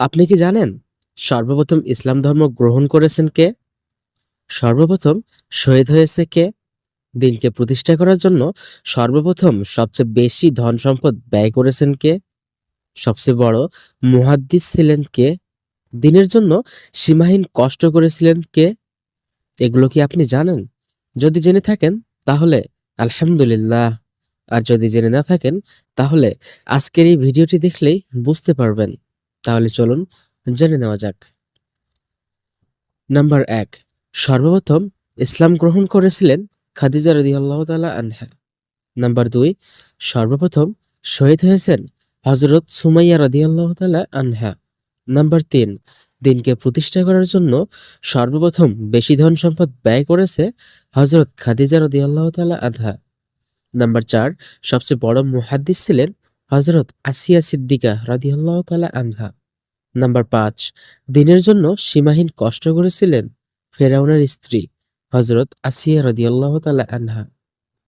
আপনি কি জানেন সর্বপ্রথম ইসলাম ধর্ম গ্রহণ করেছেন কে? সর্বপ্রথম শহীদ হয়েছে কে? দিনকে প্রতিষ্ঠা করার জন্য সর্বপ্রথম সবচেয়ে বেশি ধন সম্পদ ব্যয় করেছেন কে? সবচেয়ে বড় মুহাদ্দিস ছিলেন কে? দিনের জন্য সীমাহীন কষ্ট করেছিলেন কে? এগুলো কি আপনি জানেন? যদি জেনে থাকেন, তাহলে আলহামদুলিল্লাহ। আর যদি জেনে না থাকেন, তাহলে আজকের এই ভিডিওটি দেখলেই বুঝতে পারবেন। তাহলে চলুন জেনে নেওয়া যাক। নাম্বার এক, সর্বপ্রথম ইসলাম গ্রহণ করেছিলেন খাদিজা রদি আল্লাহ তালা আনহা। নাম্বার দুই, সর্বপ্রথম শহীদ হয়েছেন হজরত সুমাইয়া রদি আল্লাহ তালা আনহা। নাম্বার তিন, দিনকে প্রতিষ্ঠা করার জন্য সর্বপ্রথম বেশি ধন সম্পদ ব্যয় করেছে হজরত খাদিজা রদি আল্লাহ তালা আনহা। নাম্বার চার, সবচেয়ে বড় মুহাদ্দিস ছিলেন হজরত আসিয়া সিদ্দিকা রাদিয়াল্লাহ তালা আনহা। নাম্বার পাঁচ, দিনের জন্য সীমাহীন কষ্ট করেছিলেন ফেরাউনের স্ত্রী হজরত আসিয়া রদিয়াল্লাহ তালা আনহা।